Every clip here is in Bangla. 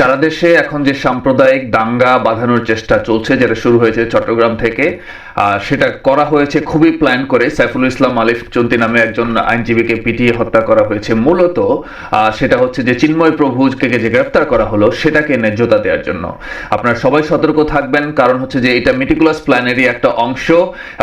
সারা দেশে এখন যে সাম্প্রদায়িক দাঙ্গা বাঁধানোর চেষ্টা চলছে, যেটা শুরু হয়েছে চট্টগ্রাম থেকে সেটা করা হয়েছে খুবই প্ল্যান করে। সাইফুল ইসলাম আলিফ চন্তি নামে একজন আইনজীবীকে পিটিয়ে হত্যা করা হয়েছে মূলত। সেটা হচ্ছে যে চিন্ময় প্রভুকে যে গ্রেফতার করা হলো, সেটাকে ন্যায্যতা দেওয়ার জন্য। আপনারা সবাই সতর্ক থাকবেন, কারণ হচ্ছে যে এটা মিটিকুলাস প্ল্যানেরই একটা অংশ,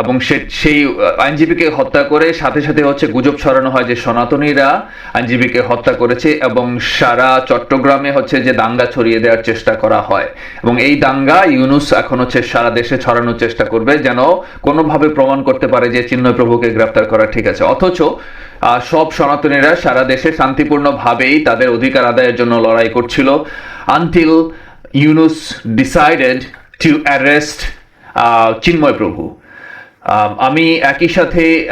এবং সেই আইনজীবীকে হত্যা করে সাথে সাথে হচ্ছে গুজব ছড়ানো হয় যে সনাতনীরা আইনজীবীকে হত্যা করেছে, এবং সারা চট্টগ্রামে হচ্ছে যে দাঙ্গা ছড়িয়ে দেওয়ার চেষ্টা করা হয়। এবং এই দাঙ্গা ইউনুস এখন হচ্ছে সারা দেশে ছড়ানোর চেষ্টা করবে যেন কোনোভাবে প্রমাণ করতে পারে যে চিন্ময় প্রভুকে গ্রেফতার করা ঠিক আছে। অথচ সব সনাতনীরা সারা দেশে শান্তিপূর্ণভাবেই তাদের অধিকার আদায়ের জন্য লড়াই করছিল। Until Yunus decided to arrest Chinmoy Prabhu. Um, একই সাথে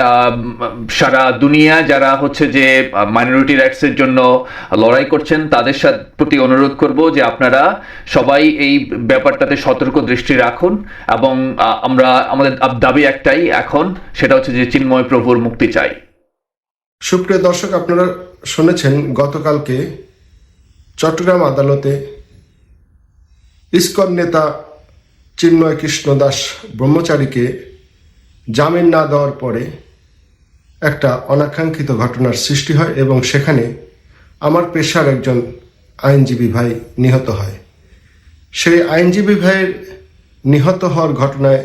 সারা দুনিয়া যারা হচ্ছে যে মাইনরিটি রাইটসের জন্য লড়াই করছেন তাদের সাথে প্রতি অনুরোধ করব যে আপনারা সবাই এই ব্যাপারটাতে সতর্ক দৃষ্টি রাখুন এবং আমরা আমাদের দাবি একটাই এখন সেটা হচ্ছে যে চিন্ময় প্রভুর মুক্তি চাই। সুপ্রিয় দর্শক আপনারা শুনেছেন গতকালকে চট্টগ্রাম আদালতে ইস্কন নেতা চিন্ময় কৃষ্ণ দাস ব্রহ্মচারীকে জামিন না দেওয়ার পরে একটা অনাকাঙ্ক্ষিত ঘটনার সৃষ্টি হয় এবং সেখানে আমার পেশার একজন আইনজীবী ভাই নিহত হয়। সেই আইনজীবী ভাইয়ের নিহত হওয়ার ঘটনায়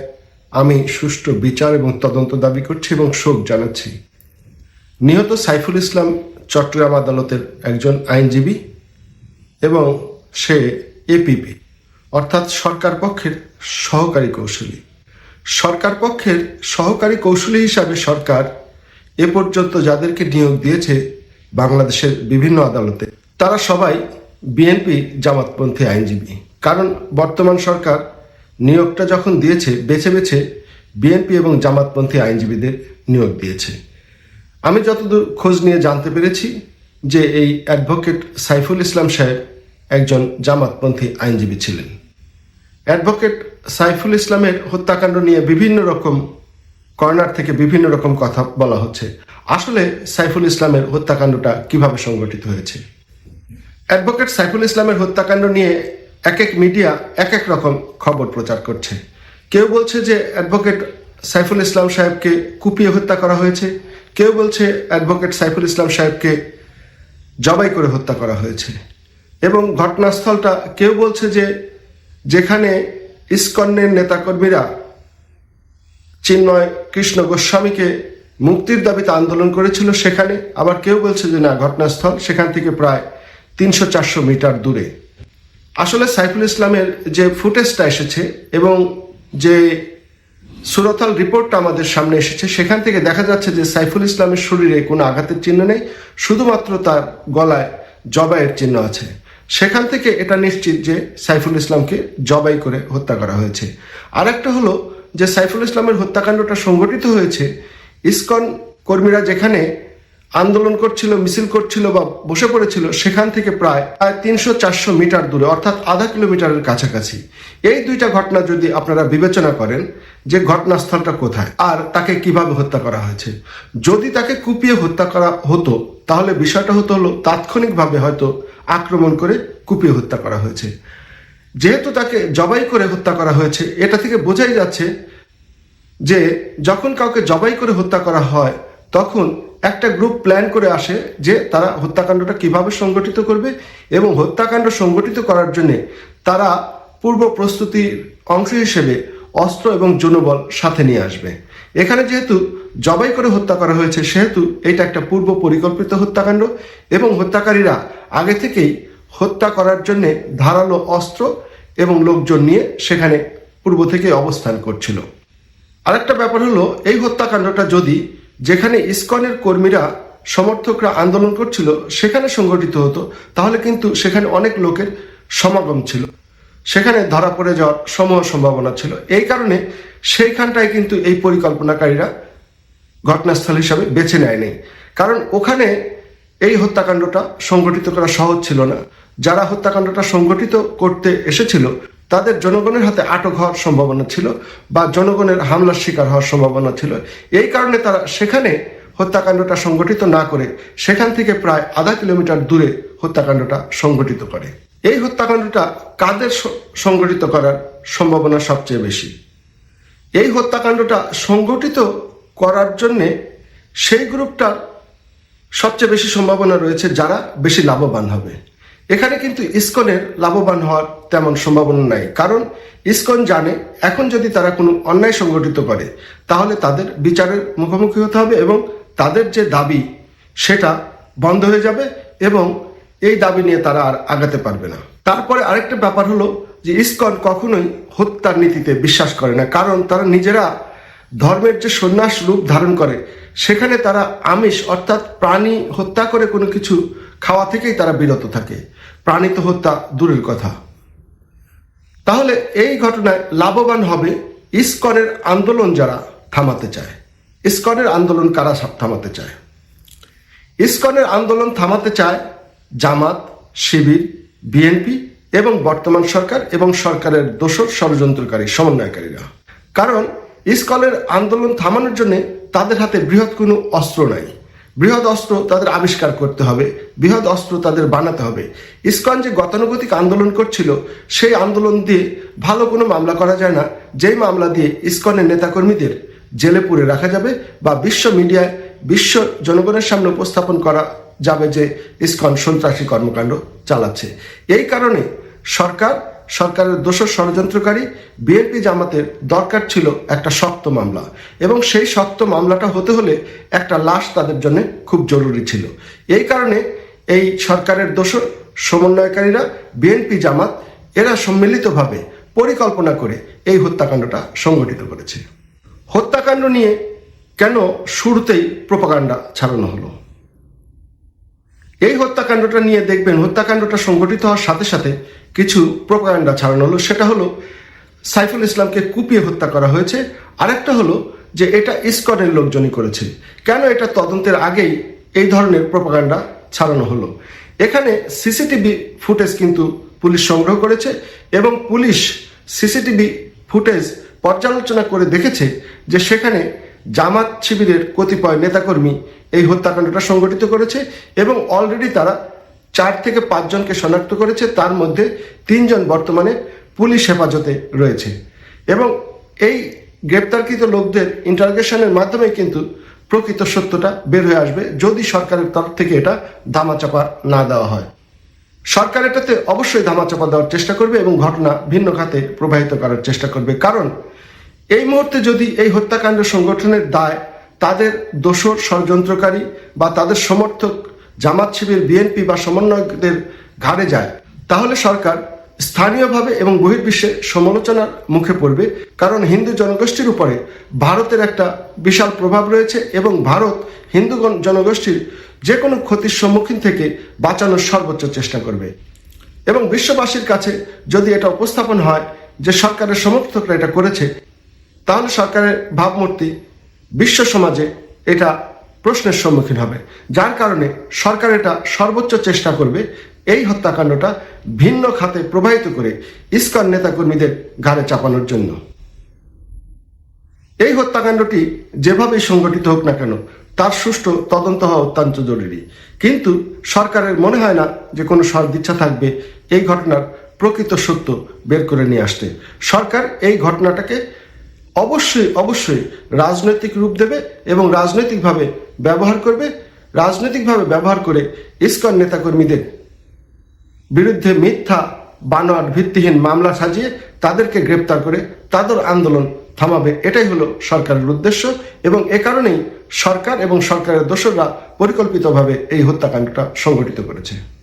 আমি সুষ্ঠু বিচার এবং তদন্ত দাবি করছি এবং শোক জানাচ্ছি। নিহত সাইফুল ইসলাম চট্টগ্রাম আদালতের একজন আইনজীবী এবং সে এপিপি, অর্থাৎ সরকার পক্ষের সহকারী কৌশলী। সরকার পক্ষের সহকারী কৌশলী হিসাবে সরকার এ পর্যন্ত যাদেরকে নিয়োগ দিয়েছে বাংলাদেশের বিভিন্ন আদালতে, তারা সবাই বিএনপি জামাতপন্থী আইনজীবী। কারণ বর্তমান সরকার নিয়োগটা যখন দিয়েছে, বেছে বেছে বিএনপি এবং জামাতপন্থী আইনজীবীদের নিয়োগ দিয়েছে। আমি যতদূর খোঁজ নিয়ে জানতে পেরেছি যে এই অ্যাডভোকেট সাইফুল ইসলাম সাহেব একজন জামাতপন্থী আইনজীবী ছিলেন। অ্যাডভোকেট সাইফুল ইসলামের হত্যাকাণ্ড নিয়ে বিভিন্ন রকম কর্নার থেকে বিভিন্ন রকম কথা বলা হচ্ছে। আসলে সাইফুল ইসলামের হত্যাকাণ্ডটা কীভাবে সংগঠিত হয়েছে? অ্যাডভোকেট সাইফুল ইসলামের হত্যাকাণ্ড নিয়ে এক এক মিডিয়া এক এক রকম খবর প্রচার করছে। কেউ বলছে যে অ্যাডভোকেট সাইফুল ইসলাম সাহেবকে কুপিয়ে হত্যা করা হয়েছে। কেউ বলছে অ্যাডভোকেট সাইফুল ইসলাম সাহেবকে জবাই করে হত্যা করা হয়েছে। এবং ঘটনাস্থলটা কেউ বলছে যে যেখানে ইস্কন্নের নেতাকর্মীরা চিন্ময় কৃষ্ণ গোস্বামীকে মুক্তির দাবিতে আন্দোলন করেছিল, সেখানে আবার কেউ বলছে যে না, ঘটনাস্থল সেখান থেকে প্রায় তিনশো চারশো মিটার দূরে। আসলে সাইফুল ইসলামের যে ফুটেজটা এসেছে এবং যে সুরতাল রিপোর্টটা আমাদের সামনে এসেছে, সেখান থেকে দেখা যাচ্ছে যে সাইফুল ইসলামের শরীরে কোনো আঘাতের চিহ্ন নেই, শুধুমাত্র তার গলায় জবাইয়ের চিহ্ন আছে। সেখান থেকে এটা নিশ্চিত যে সাইফুল ইসলামকে জবাই করে হত্যা করা হয়েছে। আর একটা হলো যে সাইফুল ইসলামের হত্যাকাণ্ডটা সংঘটিত হয়েছে, ইসকন কর্মীরা যেখানে আন্দোলন করছিল, মিছিল করছিল বা বসে পড়েছিল, সেখান থেকে প্রায় প্রায় তিনশো চারশো মিটার দূরে, অর্থাৎ আধা কিলোমিটারের কাছাকাছি। এই দুইটা ঘটনা যদি আপনারা বিবেচনা করেন যে ঘটনাস্থলটা কোথায় আর তাকে কীভাবে হত্যা করা হয়েছে। যদি তাকে কুপিয়ে হত্যা করা হতো, তাহলে বিষয়টা হতো হলো তাৎক্ষণিকভাবে হয়তো আক্রমণ করে কুপিয়ে হত্যা করা হয়েছে। যেহেতু তাকে জবাই করে হত্যা করা হয়েছে, এটা থেকে বোঝাই যাচ্ছে যে যখন কাউকে জবাই করে হত্যা করা হয়, তখন একটা গ্রুপ প্ল্যান করে আসে যে তারা হত্যাকাণ্ডটা কীভাবে সংগঠিত করবে এবং হত্যাকাণ্ড সংগঠিত করার জন্যে তারা পূর্ব প্রস্তুতির অংশ হিসেবে অস্ত্র এবং জনবল সাথে নিয়ে আসবে। এখানে যেহেতু জবাই করে হত্যা করা হয়েছে, সেহেতু এটা একটা পূর্ব পরিকল্পিত হত্যাকাণ্ড এবং হত্যাকারীরা আগে থেকেই হত্যা করার জন্য ধারালো অস্ত্র এবং লোকজন নিয়ে সেখানে পূর্ব থেকে অবস্থান করছিল। আরেকটা ব্যাপার হলো, এই হত্যাকাণ্ডটা যদি যেখানে ইসকনের কর্মীরা সমর্থকরা আন্দোলন করছিল সেখানে সংগঠিত হতো, তাহলে কিন্তু সেখানে অনেক লোকের সমাগম ছিল। সেখানে ধরা পড়ে যাওয়ার সমূহ সম্ভাবনা ছিল। এই কারণে সেইখানটায় কিন্তু এই পরিকল্পনাকারীরা ঘটনাস্থল হিসাবে বেছে নেয়নি। কারণ ওখানে এই হত্যাকাণ্ডটা সংগঠিত করা সহজ ছিল না। যারা হত্যাকাণ্ডটা সংগঠিত করতে এসেছিল, তাদের জনগণের হাতে আটক হওয়ার সম্ভাবনা ছিল বা জনগণের হামলার শিকার হওয়ার সম্ভাবনা ছিল। এই কারণে তারা সেখানে হত্যাকাণ্ডটা সংগঠিত না করে সেখান থেকে প্রায় আধা কিলোমিটার দূরে হত্যাকাণ্ডটা সংগঠিত করে। এই হত্যাকাণ্ডটা কাদের সংগঠিত করার সম্ভাবনা সবচেয়ে বেশি? এই হত্যাকাণ্ডটা সংগঠিত করার জন্যে সেই গ্রুপটার সবচেয়ে বেশি সম্ভাবনা রয়েছে যারা বেশি লাভবান হবে। এখানে কিন্তু ইসকনের লাভবান হওয়ার তেমন সম্ভাবনা নাই। কারণ ইসকন জানে এখন যদি তারা কোনো অন্যায় সংগঠিত করে, তাহলে তাদের বিচারের মুখোমুখি হতে হবে এবং তাদের যে দাবি, সেটা বন্ধ হয়ে যাবে এবং এই দাবি নিয়ে তারা আর আগাতে পারবে না। তারপরে আরেকটা ব্যাপার হলো যে ইসকন কখনোই হত্যার নীতিতে বিশ্বাস করে না। কারণ তারা নিজেরা ধর্মের যে সন্ন্যাস রূপ ধারণ করে, সেখানে তারা আমিষ, অর্থাৎ প্রাণী হত্যা করে কোনো কিছু খাওয়া থেকেই তারা বিরত থাকে। প্রাণী তো হত্যা দূরের কথা। তাহলে এই ঘটনায় লাভবান হবে ইসকনের আন্দোলন যারা থামাতে চায়। ইসকনের আন্দোলন কারা থামাতে চায়? ইসকনের আন্দোলন থামাতে চায় জামাত, শিবির, বিএনপি এবং বর্তমান সরকার এবং সরকারের দোসর ষড়যন্ত্রকারী, সমন্বয়কারীরা। কারণ ইসকনের আন্দোলন থামানোর জন্য তাদের হাতে বৃহৎ কোনো অস্ত্র নাই। বৃহৎ অস্ত্র তাদের আবিষ্কার করতে হবে, বৃহৎ অস্ত্র তাদের বানাতে হবে। ইসকন যে গতানুগতিক আন্দোলন করছিল, সেই আন্দোলন দিয়ে ভালো কোনো মামলা করা যায় না। যেই মামলা দিয়ে ইসকনের নেতাকর্মীদের জেলে পুরে রাখা যাবে বা বিশ্ব মিডিয়ায় বিশ্ব জনগণের সামনে উপস্থাপন করা যাবে যে ইসকন সন্ত্রাসী কর্মকাণ্ড চালাচ্ছে। এই কারণে সরকার সরকারের দোষর ষড়যন্ত্রকারী বিএনপি জামাতের দরকার ছিল একটা শক্ত মামলা। এবং সেই শক্ত মামলাটা হতে হলে একটা লাশ তাদের জন্য খুব জরুরি ছিল। এই কারণে এই সরকারের দোষর সমন্বয়কারীরা বিএনপি জামাত, এরা সম্মিলিতভাবে পরিকল্পনা করে এই হত্যাকাণ্ডটা সংগঠিত করেছে। হত্যাকাণ্ড নিয়ে কেন শুরুতেই প্রোপাগান্ডা ছাড়ানো হলো? এই হত্যাকাণ্ডটা নিয়ে দেখবেন, হত্যাকাণ্ডটা সংগঠিত হওয়ার সাথে সাথে কিছু প্রোপাগান্ডা ছাড়ানো হলো। সেটা হলো, সাইফুল ইসলামকে কুপিয়ে হত্যা করা হয়েছে। আরেকটা হলো যে এটা ইস্কনের লোকজনই করেছে। কেন এটা তদন্তের আগেই এই ধরনের প্রোপাগান্ডা ছাড়ানো হলো? এখানে সিসিটিভি ফুটেজ কিন্তু পুলিশ সংগ্রহ করেছে এবং পুলিশ সিসিটিভি ফুটেজ পর্যালোচনা করে দেখেছে যে সেখানে জামাত শিবিরের কতিপয় নেতাকর্মী এই হত্যাকাণ্ডটা সংগঠিত করেছে এবং অলরেডি তারা চার থেকে পাঁচজনকে শনাক্ত করেছে। তার মধ্যে তিনজন বর্তমানে পুলিশ হেফাজতে রয়েছে। এবং এই গ্রেপ্তারকৃত লোকদের ইন্টারগেশনের মাধ্যমে কিন্তু প্রকৃত সত্যটা বের হয়ে আসবে যদি সরকারের তরফ থেকে এটা ধামাচাপা না দেওয়া হয়। সরকার এটাতে অবশ্যই ধামাচাপা দেওয়ার চেষ্টা করবে এবং ঘটনা ভিন্ন খাতে প্রবাহিত করার চেষ্টা করবে। কারণ এই মুহূর্তে যদি এই হত্যাকাণ্ড সংগঠনের দায় তাদের দোসর ষড়যন্ত্রকারী বা তাদের সমর্থক জামাত শিবির, বিএনপি বা সমন্বয়কদের ঘাড়ে যায়, তাহলে সরকার স্থানীয়ভাবে এবং বহির্বিশ্বে সমালোচনার মুখে পড়বে, কারণ হিন্দু জনগোষ্ঠীর উপরে ভারতের একটা বিশাল প্রভাব রয়েছে এবং ভারত হিন্দু জনগোষ্ঠীর যে কোনো ক্ষতির সম্মুখীন থেকে বাঁচানোর সর্বোচ্চ চেষ্টা করবে। এবং বিশ্ববাসীর কাছে যদি এটা উপস্থাপন হয় যে সরকারের সমর্থকরা এটা করেছে তাহলে সরকারের ভাবমূর্তি বিশ্ব সমাজে এটা প্রশ্নের সম্মুখীন হবে। যার কারণে সরকার এটা সর্বোচ্চ চেষ্টা করবে এই হত্যাকাণ্ডটা ভিন্ন খাতে প্রবাহিত করে ইস্কন নেতাকর্মীদের ঘাড়ে চাপানোর জন্য। এই হত্যাকাণ্ডটি যেভাবেই সংগঠিত হোক না কেন, তার সুষ্ঠু তদন্ত হওয়া অত্যন্ত জরুরি। কিন্তু সরকারের মনে হয় না যে কোনো সদিচ্ছা থাকবে এই ঘটনার প্রকৃত সত্য বের করে নিয়ে আসতে। সরকার এই ঘটনাটাকে অবশ্যই অবশ্যই রাজনৈতিক রূপ দেবে এবং রাজনৈতিকভাবে ব্যবহার করবে, রাজনৈতিকভাবে ব্যবহার করে ইস্কন নেতাকর্মীদের বিরুদ্ধে মিথ্যা, বানোয়াট ভিত্তিহীন মামলা সাজিয়ে তাদেরকে গ্রেপ্তার করে তাদের আন্দোলন থামাবে। এটাই হলো সরকারের উদ্দেশ্য এবং এ কারণেই সরকার এবং সরকারের দোসররা পরিকল্পিতভাবে এই হত্যাকাণ্ডটা সংঘটিত করেছে।